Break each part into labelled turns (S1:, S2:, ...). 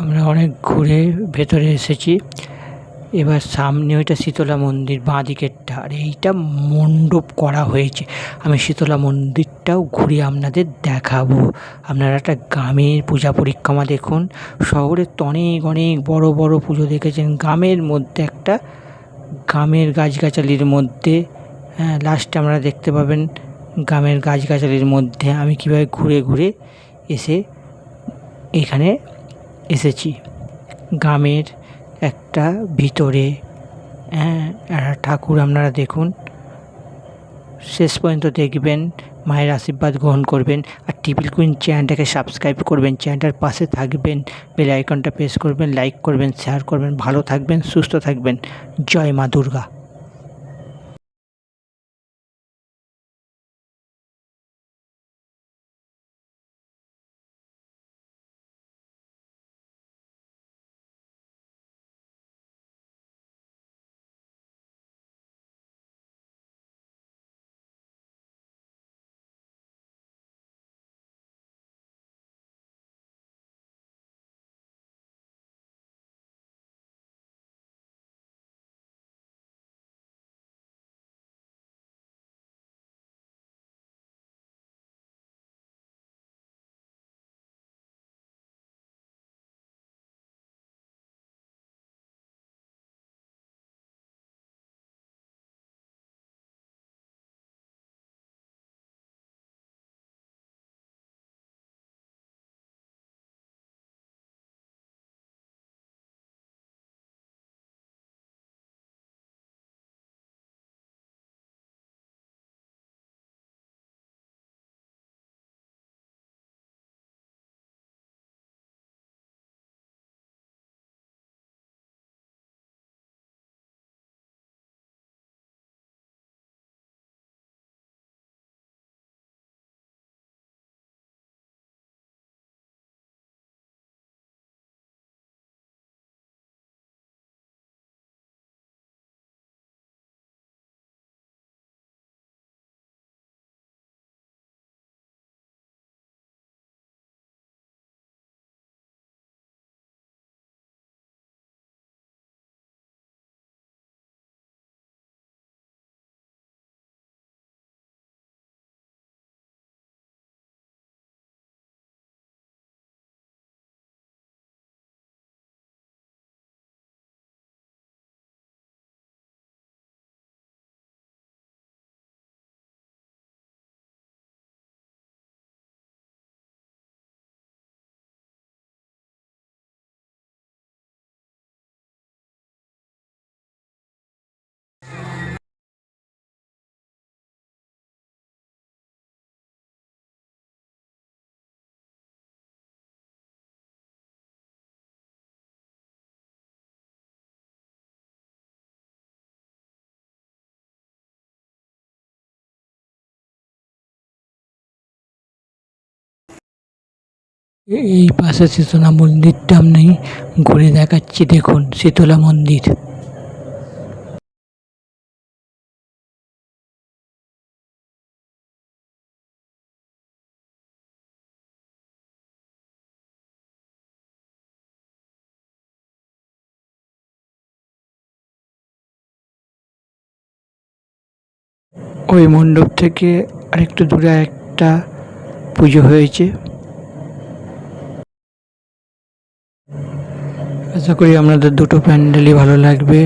S1: আমরা অনেক ঘুরে ভেতরে এসেছি। এবার সামনে ওইটা শীতলা মন্দির, বাঁ দিকেরটা। আর এইটা মণ্ডপ করা হয়েছে। আমি শীতলা মন্দিরটাও ঘুরে আপনাদের দেখাবো। আপনারা একটা গ্রামের পূজা পরিক্রমা দেখুন। শহরের তো অনেক অনেক বড় বড় পুজো দেখেছেন। গ্রামের মধ্যে একটা গ্রামের গাছগাছালির মধ্যে হ্যাঁ লাস্টে আপনারা দেখতে পাবেন গ্রামের গাছগাছালির মধ্যে। আমি কীভাবে ঘুরে ঘুরে এসে এখানে এসেছি। গ্রামের একটা ভিতরে হ্যাঁ একটা ঠাকুর আপনারা দেখুন। শেষ পর্যন্ত দেখবেন, মায়ের আশীর্বাদ গ্রহণ করবেন আর টিপিল কুইন চ্যানেলটাকে সাবস্ক্রাইব করবেন। চ্যানেলটার পাশে থাকবেন, বেল আইকনটা প্রেস করবেন, লাইক করবেন, শেয়ার করবেন। ভালো থাকবেন, সুস্থ থাকবেন। জয় মা দুর্গা। এই পাশে শীতলা মন্দিরটা আমি ঘুরে দেখাচ্ছি, দেখুন শীতলা মন্দির। ওই মণ্ডপ থেকে আরেকটু দূরে একটা পুজো হয়েছে। আশা করি আপনাদের দুটো প্যান্ডেলই ভালো লাগবে,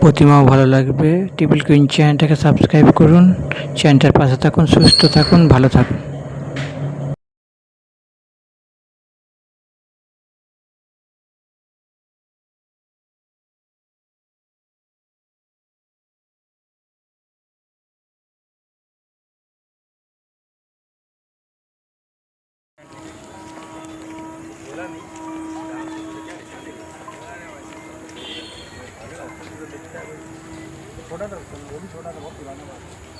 S1: প্রতিমাও ভালো লাগবে। টিপিল কুইন চ্যানেলটাকে সাবস্ক্রাইব করুন, চ্যানেলটার পাশে থাকুন, সুস্থ থাকুন, ভালো থাকুন।
S2: छोटा था वो भी छोटा था बहुत पुराना था